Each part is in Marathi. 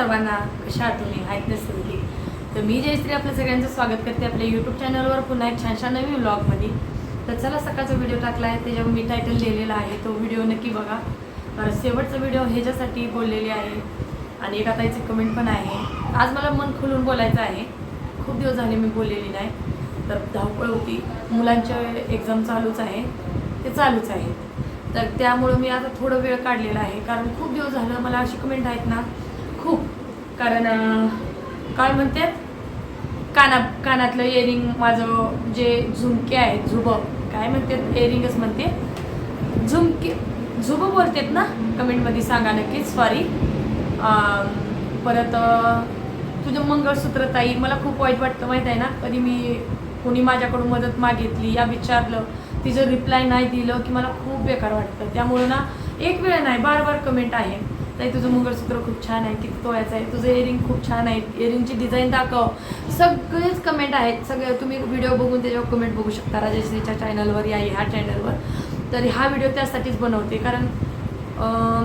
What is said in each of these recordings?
सर्वांना कशा आठवणी आहेत त्या सगळी तर मी जयश्री आपल्या सगळ्यांचं स्वागत करते आपल्या यूट्यूब चॅनलवर पुन्हा एक छानशा नवीन व्लॉगमध्ये तर चला सकाळचा व्हिडिओ टाकला आहे त्याच्यावर मी टायटल लिहिलेला आहे. तो व्हिडिओ नक्की बघा. कारण शेवटचा व्हिडिओ ह्याच्यासाठी बोललेली आहे आणि एका ताईची कमेंट पण आहे. आज मला मन खुलून बोलायचं आहे. खूप दिवस झाले मी बोललेली नाही. तर धावपळ होती. मुलांच्या एक्झाम चालूच आहे. ते चालूच आहे तर त्यामुळं मी आता थोडं वेळ काढलेला आहे. कारण खूप दिवस झालं मला अशी कमेंट आहेत ना खूप. कारण काय म्हणतात काना कानातलं इयरिंग माझं जे झुमके आहेत झुबं काय म्हणतात इयरिंगच म्हणते. झुमके झुबं बोलतात ना कमेंटमध्ये सांगा नक्कीच सॉरी परत तुझं मंगळसूत्र ताई मला खूप वाईट वाटतं माहीत आहे ना? कधी मी कोणी माझ्याकडून मदत मागितली या विचारलं तिचं रिप्लाय नाही दिलं की मला खूप बेकार वाटतं. त्यामुळं ना एक वेळ नाही बार बार कमेंट आहे. ताई तुझं मंगळसूत्र खूप छान आहे किती तोळ्याचं आहे तुझं इयरिंग खूप छान आहे इयरिंगची डिझाईन दाखव. सगळेच कमेंट आहेत. सगळे तुम्ही व्हिडिओ बघून त्याच्यावर कमेंट बघू शकता. राजेश्रीच्या चॅनलवर या ह्या चॅनलवर तर हा व्हिडिओ त्यासाठीच बनवते. कारण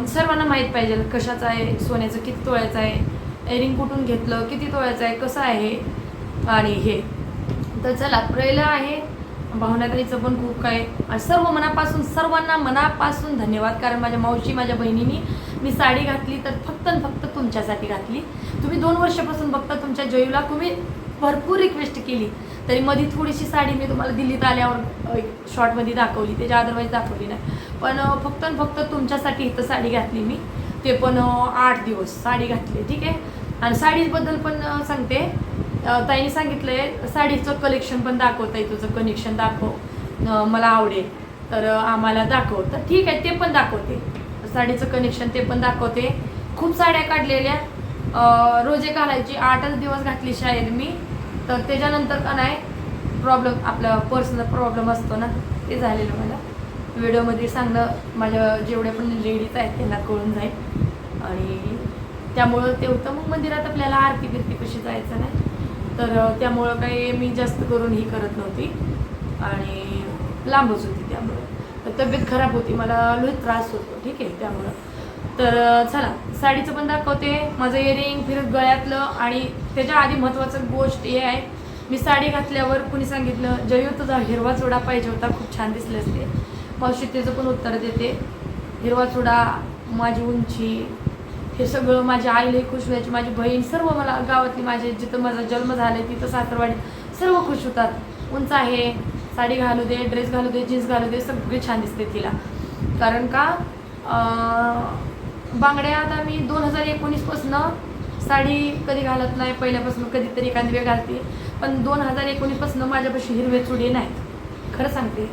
सर्वांना माहीत पाहिजे कशाचं आहे सोन्याचं किती तोळ्याचं आहे एरिंग कुठून घेतलं किती तोळ्याचं आहे कसं आहे आणि हे. तर चला पहिलं आहे. भावनाताईचं पण खूप काय आणि सर्व मनापासून सर्वांना मनापासून धन्यवाद. कारण माझ्या मावशी माझ्या बहिणीनी मी साडी घातली तर फक्त फक्त तुमच्यासाठी घातली. तुम्ही दोन वर्षापासून बघता तुमच्या जयूला तुम्ही भरपूर रिक्वेस्ट केली. तरी मध्ये थोडीशी साडी मी तुम्हाला दिल्लीत आल्यावर शॉर्टमध्ये दाखवली. त्याच्या अदरवाईज दाखवली नाही. पण फक्त फक्त तुमच्यासाठी इथं साडी घातली मी. ते पण आठ दिवस साडी घातली ठीक आहे? आणि साडीबद्दल पण सांगते. अं, ताईने सांगितलंय साडीचं कलेक्शन पण दाखवता तुझं कनेक्शन दाखव. मला आवडेल. तर आम्हाला दाखव. तर ठीक आहे ते पण दाखवते. साडीचं कनेक्शन ते पण दाखवते. खूप साड्या काढलेल्या. रोजे घालायची आठच दिवस घातली शाळेत मी. तर त्याच्यानंतर का नाही प्रॉब्लेम आपला पर्सनल प्रॉब्लेम असतो ना ते झालेलं मला. व्हिडिओमध्ये सांगणं माझ्या जेवढे पण लेडीज आहेत त्यांना कळून जाईल. आणि त्यामुळं ते होतं. मग मंदिरात आपल्याला आरती बिरती कशी जायचं नाही. तर त्यामुळं काही मी जास्त करून ही करत नव्हती. आणि लांबच होती त्यामुळं. तब्येत खराब होती मला लई त्रास होतो ठीक आहे त्यामुळं. तर चला साडीचं पण दाखवते माझं इयरिंग फिरत गळ्यातलं आणि त्याच्या आधी महत्त्वाचं गोष्ट हे आहे मी साडी घातल्यावर कुणी सांगितलं जयू तुझा हिरवा चुडा पाहिजे होता खूप छान दिसले असते. मावशी त्याचं पण उत्तर देते हिरवा चुडा माझी उंची हे सगळं माझ्या आईला खुश व्हायची माझी बहीण सर्व मला गावातली माझे जिथं माझा जन्म झाला तिथं सासरवाडी सर्व खुश होतात. उंच आहे साडी घालू दे ड्रेस घालू दे जीन्स घालू दे सगळे छान दिसते तिला. कारण का बांगड्या आता मी दोन हजार एकोणीसपासनं साडी कधी घालत नाही पहिल्यापासून कधीतरी एखादी वेळ घालते. पण दोन हजार एकोणीसपासून माझ्यापाशी हिरवे चुडे नाहीत. खरं सांगते.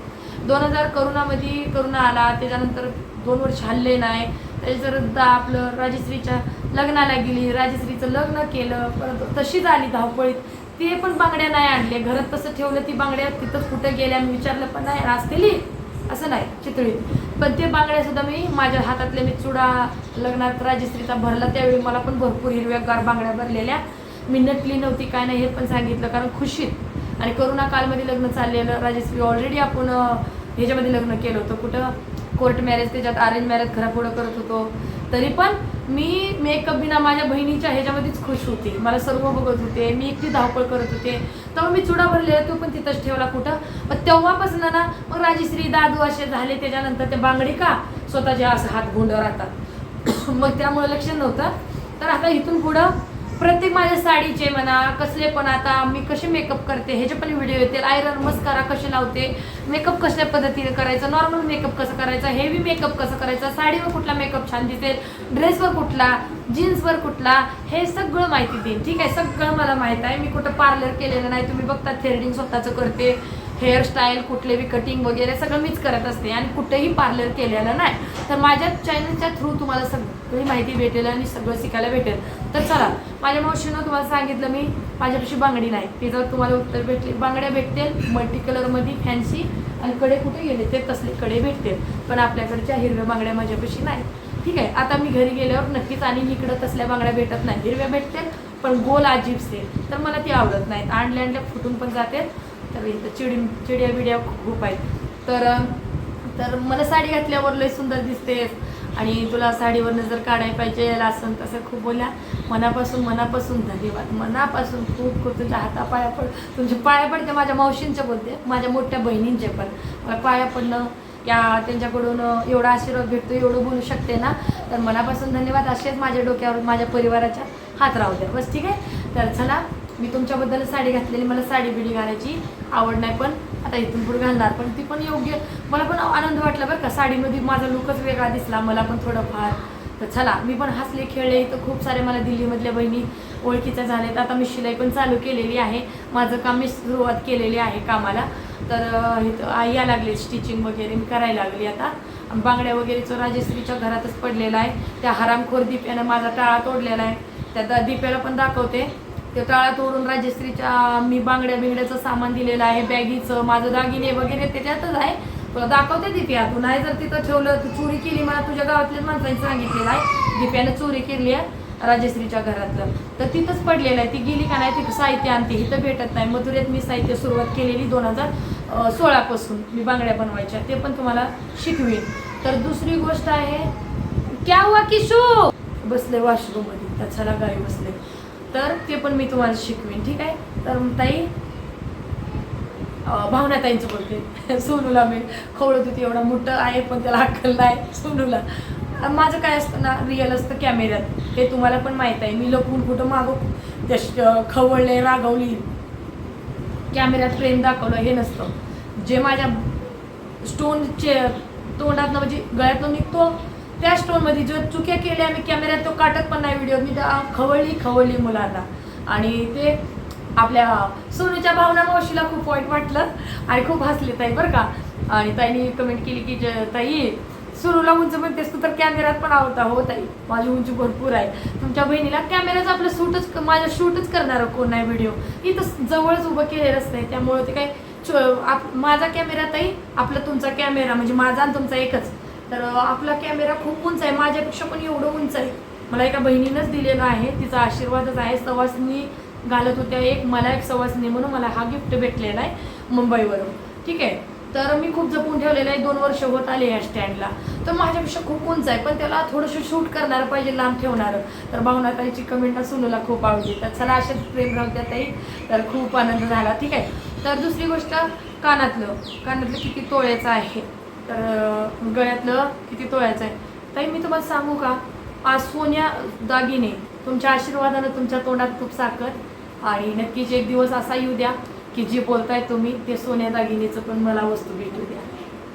दोन हजार करोनामध्ये करोना आला त्याच्यानंतर दोन वर्ष हल्ले नाही. त्याच्यानंतर आपलं राजश्रीच्या लग्नाला गेली राजश्रीचं लग्न केलं परत तशीच आली धावपळीत. ते पण बांगड्या नाही आणले. घरात तसं ठेवलं ती बांगड्या तिथंच कुठं गेल्या मी विचारलं पण नाही असतेली असं नाही चितळीत पण ते बांगड्या सुद्धा मी माझ्या हातातले मी चुडा लग्नात राजश्रीचा भरला त्यावेळी मला पण भरपूर हिरव्यागार बांगड्या भरलेल्या. मी नटली नव्हती काय नाही हे पण सांगितलं कारण खुशीत. आणि करोना कालमध्ये लग्न चाललेलं राजश्री ऑलरेडी आपण ह्याच्यामध्ये लग्न केलं होतं. कुठं? कोर्ट मॅरेज त्याच्यात अरेंज मॅरेज घरापुढं करत होतो. तरी पण मी मेकअप बिना माझ्या बहिणीच्या ह्याच्यामध्येच खुश होते. मला सर्व बघत होते. मी एकटी धावपळ करत होते. तेव्हा मी चुडा भरलेला तो पण तिथंच ठेवला कुठं? मग तेव्हापासून ना मग राजश्री दादू असे झाले. त्याच्यानंतर ते बांगडी का स्वतःचे असं हात गुंड राहतात. मग त्यामुळे लक्ष नव्हतं. तर आता इथून पुढं प्रत्येक माझ्या साडीचे म्हणा कसले पण आता मी कसे मेकअप करते ह्याचे पण व्हिडिओ येतील आयरन मस्कारा कसे लावते मेकअप कशा पद्धतीने करायचं नॉर्मल मेकअप कसं करायचं हेवी मेकअप कसं करायचं साडीवर कुठला मेकअप छान दिसेल ड्रेसवर कुठला जीन्सवर कुठला हे सगळं माहिती देईन. ठीक आहे सगळं मला माहीत आहे. मी कुठं पार्लर केलेलं नाही तुम्ही बघता थ्रेडिंग स्वतःचं करते. हेअरस्टाईल कुठले बी कटिंग वगैरे सगळं मीच करत असते आणि कुठेही पार्लर केलेलं नाही. तर माझ्या चॅनलच्या थ्रू तुम्हाला सगळी माहिती भेटेल आणि सगळं शिकायला भेटेल. तर चला माझ्या मावशीनं तुम्हाला सांगितलं मी माझ्यापाशी बांगडी नाही. जर तुम्हाला उत्तर भेटले बांगड्या भेटतील मल्टी कलरमध्ये फॅन्सी आणि कडे कुठे गेले ते तसले कडे भेटतील. पण आपल्याकडच्या हिरव्या बांगड्या माझ्यापाशी नाही. ठीक आहे आता मी घरी गेल्यावर नक्कीच आणि इकडं तसल्या बांगड्या भेटत नाही. हिरव्या भेटतील पण गोल अजीब से तर मला ती आवडत नाहीत. आणल्या आणल्या फुटून पण जाते तर इथं चिडी चिडिया बिड्या खूप आहेत. तर तर मला साडी घातल्यावर लय सुंदर दिसते. आणि तुला साडीवरनं जर काढायला पाहिजे असं तसं खूप बोलल्या मनापासून मनापासून धन्यवाद. मनापासून खूप खूप तुझ्या हातापाया पड तुमचे पाया पडते माझ्या मावशींचे बोलते माझ्या मोठ्या बहिणींचे पण. मला पाया पडणं या त्यांच्याकडून एवढा आशीर्वाद भेटतो एवढं बोलू शकते ना? तर मनापासून धन्यवाद. असेच माझ्या डोक्यावर माझ्या परिवाराच्या हात राहू द्या. बस ठीक आहे? तर चला मी तुमच्याबद्दल साडी घातलेली मला साडी बिडी घालायची आवड नाही पण आता इथून पुढे घालणार पण ती पण योग्य मला पण आनंद वाटला बरं का. साडीमध्ये माझा लुकच वेगळा दिसला मला पण थोडंफार. तर चला मी पण हसले खेळले इथं खूप सारे मला दिल्लीमधल्या बहिणी ओळखीच्या झाल्यात. आता मी शिलाई पण चालू केलेली आहे. माझं काम मी सुरुवात केलेली आहे कामाला. तर इथं आई या लागले स्टिचिंग वगैरे मी करायला लागली आता. बांगड्या वगैरेचं राजेश्रीच्या घरातच पडलेला आहे. त्या हरामखोर दिप्यानं माझा टाळा तोडलेला आहे. त्या दीप्याला दिप्याला पण दाखवते. ते टाळा तोडून राजश्रीच्या मी बांगड्या बिंगड्याचं सामान दिलेलं आहे बॅगीचं माझं दागिने वगैरे त्याच्यातच आहे. तुला दाखवते दिप्या तू नाही जर तिथं ठेवलं तू चोरी केली मला तुझ्या गावातल्याच माणसांनी सांगितलेलं आहे. दिप्यानं चोरी केली आहे राजश्रीच्या घरातलं. तर तिथंच पडलेलं आहे. ती गेली का नाही तिथं साहित्य आणते इथं भेटत नाही. मधुरेत मी साहित्य सुरुवात केलेली दोन हजार सोळापासून मी बांगड्या बनवायच्या. ते पण तुम्हाला शिकवेन. तर दुसरी गोष्ट आहे क्या हुआ किशो? बसले वॉशरूममध्ये त्याच्याला तर बसले. तर ते पण मी तुम्हाला शिकवेन ठीक आहे? तर ताई भावना भावनाताईंचं बोलते. सोनूला मी खवळत होती एवढा मोठं आहे पण त्याला अक्कल नाही सोनूला. माझं काय असतं ना रिअल असतं कॅमेऱ्यात हे तुम्हाला पण माहीत आहे. मी लपून कुठं मागं त्या खवळले रागवली. कॅमेऱ्यात प्रेम दाखवलं हे नसतं. जे माझ्या स्टोनचे तोंडातनं म्हणजे गळ्यातनं निघतो त्या स्टोनमध्ये जो चुक्या केल्या मी कॅमेऱ्यात तो काटत पण नाही व्हिडिओ मी त्या खवळली खवळली मुलांना. आणि ते आपल्या सोनूच्या भावना मावशीला खूप वाईट वाटलं. आणि खूप हसले ताई बरं का. आणि ताईने कमेंट केली की ज- ताई सुरूला उंच म्हणतेस तू तर कॅमेऱ्यात पण आवडता हो ताई. माझी उंची भरपूर आहे. तुमच्या बहिणीला कॅमेऱ्याचं आपलं शूटच माझ्या शूटच करणार कोण नाही व्हिडिओ इथं जवळच उभं केलेलं नाही त्यामुळे ते काय आप- माझा कॅमेरा ताई आपला तुमचा कॅमेरा म्हणजे माझा आणि तुमचा एकच. तर आपला कॅमेरा खूप उंच आहे. माझ्यापेक्षा पण एवढं उंच आहे. मला एका बहिणीनंच दिलेला आहे. तिचा आशीर्वादच आहे. सवासनी घालत होत्या एक. मला एक सवासनी म्हणून मला हा गिफ्ट भेटलेला आहे मुंबईवरून. ठीक आहे? तर मी खूप जपून ठेवलेलं आहे. दोन वर्ष होत आले या स्टँडला तर माझ्यापेक्षा खूप उंच आहे. पण त्याला थोडंसं शूट करणारं पाहिजे लांब ठेवणारं. तर भावनाताईची कमेंट सुनूला खूप आवडली. तर चला असेच प्रेम राहू द्या ताई. तर खूप आनंद झाला. ठीक आहे? तर दुसरी गोष्ट कानातलं. कानातलं किती तोळ्याचं आहे. तर गळ्यातलं किती तोळ्याचं आहे. ताई मी तुम्हाला सांगू का? आज सोन्या दागिने तुमच्या आशीर्वादानं तुमच्या तोंडात खूप साखर. आणि नक्कीच एक दिवस असा येऊ द्या की जे बोलताय तुम्ही ते सोन्या दागिनेचं पण मला वस्तू भेटू द्या.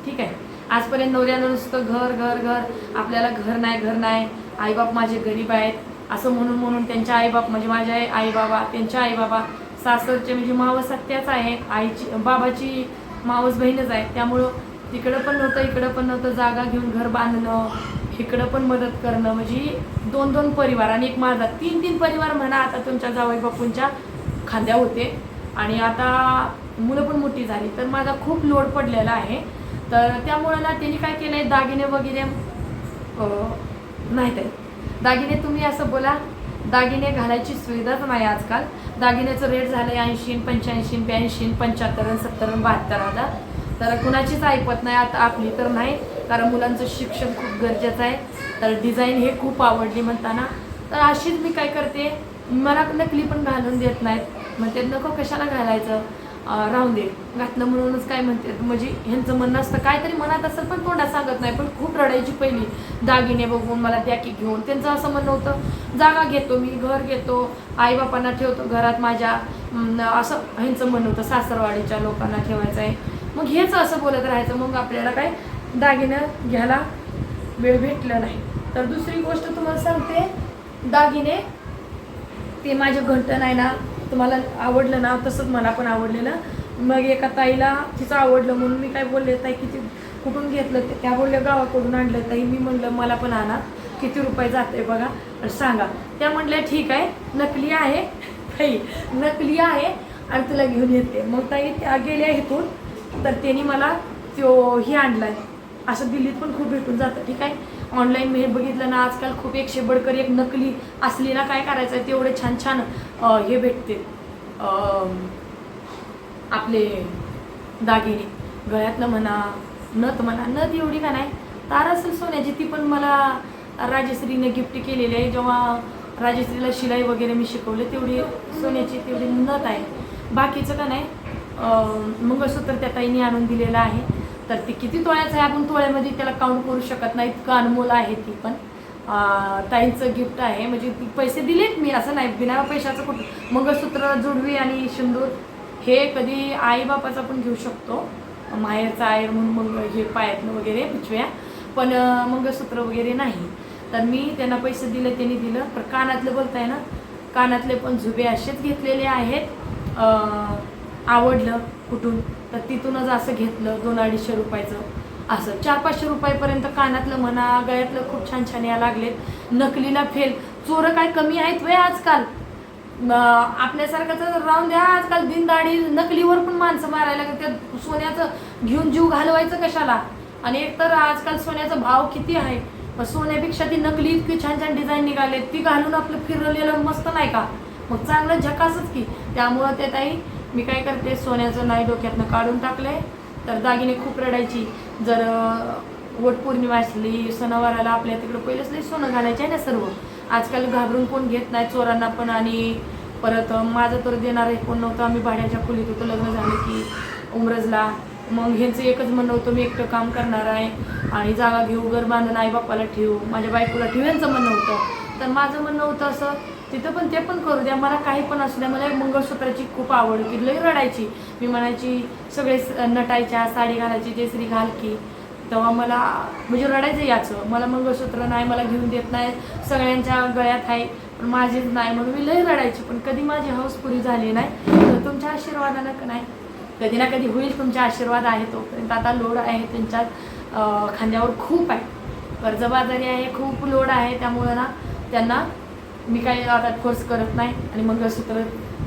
ठीक आहे? आजपर्यंत नवऱ्यानं नुसतं घर घर घर. आपल्याला घर नाही घर नाही. आईबाप माझे गरीब आहेत. असं म्हणून म्हणून त्यांच्या आईबाप म्हणजे माझ्या आई आईबाबा त्यांच्या आईबाबा सासरचे म्हणजे मावस सत्याच आहे. आईची बाबाची मावस बहीणच आहे. त्यामुळं तिकडं पण नव्हतं इकडं पण नव्हतं. जागा घेऊन घर बांधणं इकडं पण मदत करणं. म्हणजे दोन दोन परिवार आणि एक माझा. तीन तीन परिवार म्हणा आता तुमच्या जावई बापूंच्या खांद्या होते. आणि आता मुलं पण मोठी झाली. तर माझा खूप लोड पडलेला आहे. तर त्यामुळं ना त्यांनी काय केलं आहे दागिने वगैरे नाहीत नाही दागिने तुम्ही असं बोला दागिने घालायची सुविधाच नाही आजकाल. दागिन्याचं रेट झालं आहे ऐंशी पंच्याऐंशी ब्याऐंशी पंच्याहत्तर सत्तर बहात्तर हजार. तर कुणाचीच ऐकत नाही आता आपली तर नाही कारण मुलांचं शिक्षण खूप गरजेचं आहे. तर डिझाईन हे खूप आवडली म्हणताना. तर अशीच मी काय करते मला नकली पण घालून देत नाहीत. म्हणते नको कशाला घालायचं? राहून दे. घातलं म्हणूनच काय म्हणते म्हणजे ह्यांचं म्हणणं असतं काहीतरी मनात असेल पण तोंडात सांगत नाही. पण खूप रडायची पहिली दागिने बघून मला द्या की घेऊन. त्यांचं असं म्हणणं होतं जागा घेतो मी घर घेतो आईबापांना ठेवतो घरात माझ्या. असं ह्यांचं म्हणणं होतं सासरवाडीच्या लोकांना ठेवायचं आहे मग हेच असं बोलत राहायचं मग आपल्याला काय दागिनं घ्यायला वेळ भेटला नाही. तर दुसरी गोष्ट तुम्हाला सांगते दागिने ते माझे घंटण आहे ना तुम्हाला आवडलं ना तसंच मला पण आवडलेलं. मग एका ताईला तिचं आवडलं म्हणून मी काय बोलले ताई किती कुठून घेतलं? ते त्या बोलल्या गावाकडून आणलं. ताई मी म्हणलं मला पण आणा किती रुपये जाते बघा सांगा. त्या म्हटल्या ठीक आहे नकली आहे. ताई नकली आहे आणि तुला घेऊन येते. मग ताई त्या गेल्या इथून तर त्यांनी मला तो हे आणला आहे असं दिल्लीत पण खूप भेटून जातं ठीक आहे? ऑनलाईन मी हे बघितलं ना आजकाल खूप एक शेबडकर एक नकली असली ना काय करायचं आहे तेवढे छान छान हे भेटते. आपले दागिने. गळ्यातलं म्हणा नथ म्हणा नथ एवढी का नाही? तार असेल सोन्याची ती पण मला राजश्रीने गिफ्ट केलेली आहे. जेव्हा राजश्रीला शिलाई वगैरे मी शिकवले तेवढी सोन्याची तेवढी नथ आहे. बाकीचं का नाही? मंगळसूत्र त्या ताईने आणून दिलेलं आहे. तर ती किती तोळ्याचं आहे आपण तोळ्यामध्ये त्याला काउंट करू शकत नाही इतकं अनमोल आहे ती पण. ताईंचं गिफ्ट आहे म्हणजे ती पैसे दिलेत मी असं नाही बिना पैशाचं कुठं. मंगळसूत्र जुडवी आणि सिंदूर हे कधी आईबापाचं पण घेऊ शकतो. माहेरचा आहे म्हणून मग हे पायातनं वगैरे पिचव्या पण मंगळसूत्र वगैरे नाही. तर मी त्यांना पैसे दिले त्यांनी दिलं. पण कानातलं बोलताय ना कानातले पण झुबे असेच घेतलेले आहेत. आवडलं कुठून तर तिथूनच असं घेतलं दोन अडीचशे रुपयाचं. असं चार पाचशे रुपयापर्यंत कानातलं म्हणा गळ्यातलं खूप छान छान या लागलेत. नकलीला फेल. चोरं काय कमी आहेत वय आजकाल? आपल्यासारखं तर राहून द्या आजकाल दिनदाडी नकलीवर पण माणसं मारायला लागले. त्या सोन्याचं घेऊन जीव घालवायचं कशाला? आणि एक तर आजकाल सोन्याचा भाव किती आहे? मग सोन्यापेक्षा ती नकली इतकी छान छान डिझाईन निघाले ती घालून आपलं फिरलेलं मस्त नाही का? मग चांगलं झकासच की. त्यामुळं ते ताई मी काय करते सोन्याचं नाही डोक्यातनं काढून टाकलंय. तर दागिने खूप रडायची. जर वटपौर्णिमा असली सणावाराला आपल्या तिकडं पहिलेच नाही सोनं घालायचे आहे ना सर्व. आजकाल घाबरून कोण घेत नाही चोरांना पण आणि परत माझं तर देणार आहे कोण नव्हतं. आम्ही भाड्याच्या खोलीत होतो लग्न झालं की उमरजला. मग ह्यांचं एकच म्हणणं होतं मी एकटं काम करणार आहे. आणि जागा घेऊ घर बांधून आई बापाला ठेवू माझ्या बायकोला ठेवू यांचं म्हणणं होतं. तर माझं म्हणणं होतं असं तिथं पण ते पण करू द्या. मला काही पण असू द्या. मला मंगळसूत्राची खूप आवड की लई रडायची. मी म्हणायची सगळे स- नटायच्या साडी घालायची जेसरी घाल की. तेव्हा मला म्हणजे रडायचं याचं. मला मंगळसूत्र नाही मला घेऊन देत नाही. सगळ्यांच्या गळ्यात आहे पण माझीच नाही म्हणून मी लई रडायची. पण कधी माझी हौस पुरी झाली नाही तर तुमच्या आशीर्वादानं का नाही? कधी ना कधी होईल तुमचा आशीर्वाद आहे तोपर्यंत. आता लोड आहे त्यांच्या खांद्यावर खूप आहे. कर्जबाजारी आहे खूप लोड आहे. त्यामुळं ना त्यांना मी काही आता कोर्स करत नाही आणि मंगळसूत्र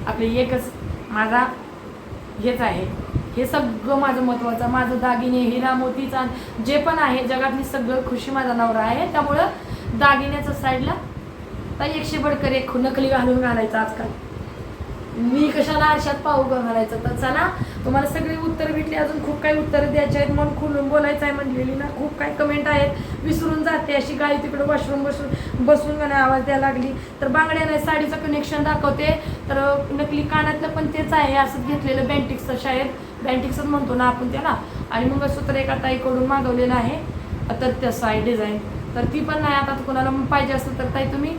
आपले एकच माझा हेच आहे. हे सगळं माझं महत्त्वाचं माझं दागिने हिरा मोतीचा जे पण आहे जगातली सगळं खुशी माझा नवरा आहे. त्यामुळं दागिन्याचं साईडला ताई एकशे बडकर एक नकली घालून घालायचं आजकाल. मी कशाला आरशात पाहू का घालायचं? तर चला तुम्हाला सगळी उत्तर भेटली. अजून खूप काही उत्तरं द्यायची आहेत. म्हणून खुलून बोलायचं आहे म्हणलेली ना. खूप काही कमेंट आहेत. विसरून जाते अशी गाई तिकडे वॉशरूम बसून बसून नाही आवाज द्यायला लागली. तर बांगड्या नाही साडीचं कनेक्शन दाखवते. तर नकली कानातलं पण तेच आहे. असंच घेतलेलं बँटिक्सचं शाळेत. बँटिक्सच म्हणतो ना आपण त्याला. आणि मंगळसूत्र एका ताईकडून मागवलेलं आहे. तर तसं आहे डिझाईन तर ती पण नाही. आता कोणाला पाहिजे असेल तर ताई तुम्ही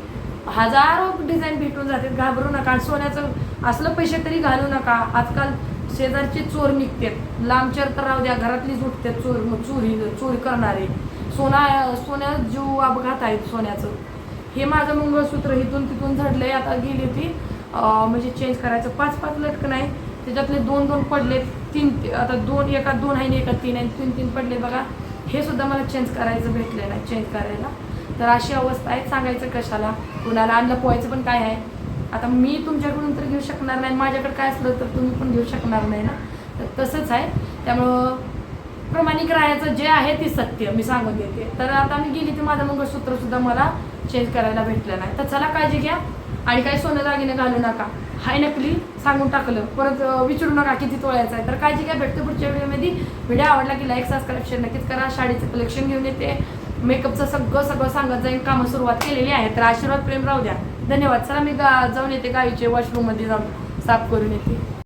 हजारो डिझाईन भेटून जाते घाबरू नका. सोन्याचं असलं पैसे तरी घालू नका. आजकाल शेजारचे चोर निघतात. लांबचर तर राहू द्या घरातलीच उठतात चोर चोरी चोरी करणारे. सोना सोन्या जीव अपघात आहेत सोन्याचं. हे माझं मंगळसूत्र इथून तिथून झडलंय. आता गेली होती म्हणजे चेंज करायचं. पाच पाच लटकन आहे. त्याच्यातले दोन दोन पडले तीन आता दोन एका दोन आहे आणि एका तीन आहे. तीन तीन पडले बघा. हे सुद्धा मला चेंज करायचं भेटलं नाही चेंज करायला. तर अशी अवस्था आहे. सांगायचं कशाला? कुणाला आणलं पोहायचं पण काय आहे? आता मी तुमच्याकडून तर घेऊ शकणार नाही माझ्याकडे काय असलं तर तुम्ही पण घेऊ शकणार नाही ना? तर तसंच आहे. त्यामुळं प्रामाणिक राहायचं जे आहे ते सत्य मी सांगून देते तर आता मी गेली ते माझं मंगळसूत्रसुद्धा मला चेंज करायला भेटलं नाही. तर चला काळजी घ्या आणि काही सोनं दागिने घालू नका. हाय नकली सांगून टाकलं. परत विचारू नका किती तोळायचं आहे. तर काळजी घ्या. भेटतो पुढच्या व्हिडिओमध्ये. व्हिडिओ आवडला की लाईक सबस्क्राईब शेअर नक्कीच करा. शाळेचं कलेक्शन घेऊन येते. मेकअपचं सगळं सगळं सांगत जाईन. कामं सुरुवात केलेली आहे तर आशीर्वाद प्रेम राहू द्या. धन्यवाद. चला मी गा जाऊन येते गाईचे वॉशरूममध्ये जाऊन साफ करून येते.